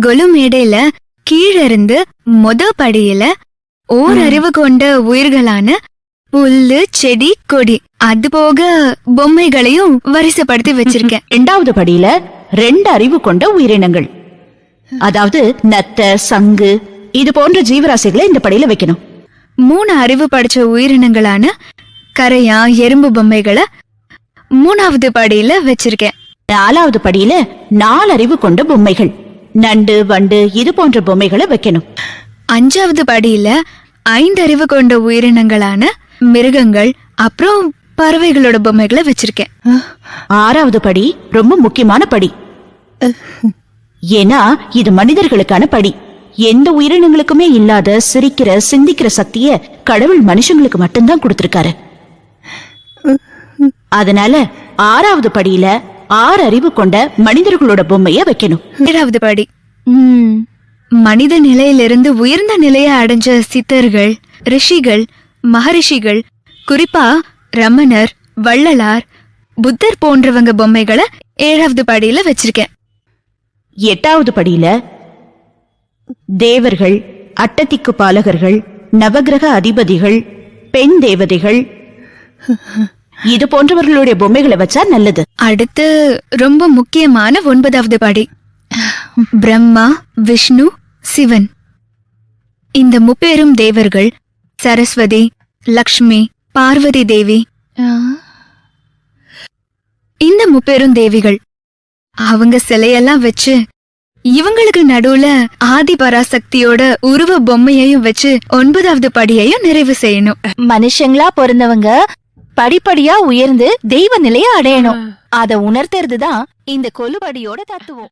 கொலு மேடையில கீழிருந்து மொத படியில ஓர் அறிவு கொண்ட உயிர்களான புல்லு செடி கொடி. அது போக பொம்மைகளையும் வரிசைப்படுத்தி வச்சிருக்கேன். இரண்டாவது படியில ரெண்டு அறிவு கொண்ட உயிரினங்கள். அதாவது நத்த சங்கு இது போன்ற ஜீவராசிகளை இந்த படியில வைக்கணும். மூணு அறிவு படிச்ச உயிரினங்களான கரையா எறும்பு பொம்மைகளை மூணாவது படியில வச்சிருக்கேன். நாலாவது படியில நாலு அறிவு கொண்ட பொம்மைகள். நண்டு வண்டு இது போன்ற பொம்மைகளை வைக்கணும். அஞ்சாவது படியில ஐந்து அறிவு கொண்ட உயிரினங்களான மிருகங்கள் அப்புறம் பறவைகளோட பொம்மைகளை வச்சிருக்கேன். ஆறாவது படி ரொம்ப முக்கியமான படி. ஏன்னா இது மனிதர்களுக்கான படி. எந்த உயிரினங்களுக்குமே இல்லாத சிரிக்கிற சிந்திக்கிற சக்திய கடவுள் மனுஷங்களுக்கு மட்டும்தான் கொடுத்திருக்காரு. அதனால ஆறாவது படியில ஆறு அறிவு கொண்ட மனிதர்களோட பொம்மைய வைக்கணும். ஏழாவது படி. ம், மனித நிலையிலிருந்து உயர்ந்த நிலையை அடைஞ்ச சித்தர்கள் ரிஷிகள் மகரிஷிகள் குறிப்பா ரமணர் வள்ளலார் புத்தர் போன்றவங்க பொம்மைகளை ஏழாவது படியில வச்சிருக்கேன். எட்டாவது படியில தேவர்கள் அட்டத்திக்கு பாலகர்கள் நவகிரக அதிபதிகள் பெண் தேவதைகள் இது போன்றவர்களுடைய பொம்மைகளை வச்சா நல்லது. அடுத்து ரொம்ப முக்கியமான ஒன்பதாவது படி. பிரம்மா விஷ்ணு சிவன். இந்த முப்பெரும் தேவர்கள் சரஸ்வதி லக்ஷ்மி பார்வதி தேவி. இந்த முப்பெரும் தேவிகள் அவங்க சிலையெல்லாம் வச்சு இவங்களுக்கு நடுவுல ஆதி பராசக்தியோட உருவ பொம்மையையும் வச்சு ஒன்பதாவது படியையும் நிறைவு செய்யணும். மனுஷங்களா பிறந்தவங்க படிப்படியா உயர்ந்து தெய்வ நிலைய அடையணும். அத உணர்த்துறது தான் இந்த கொலுபடியோட தத்துவம்.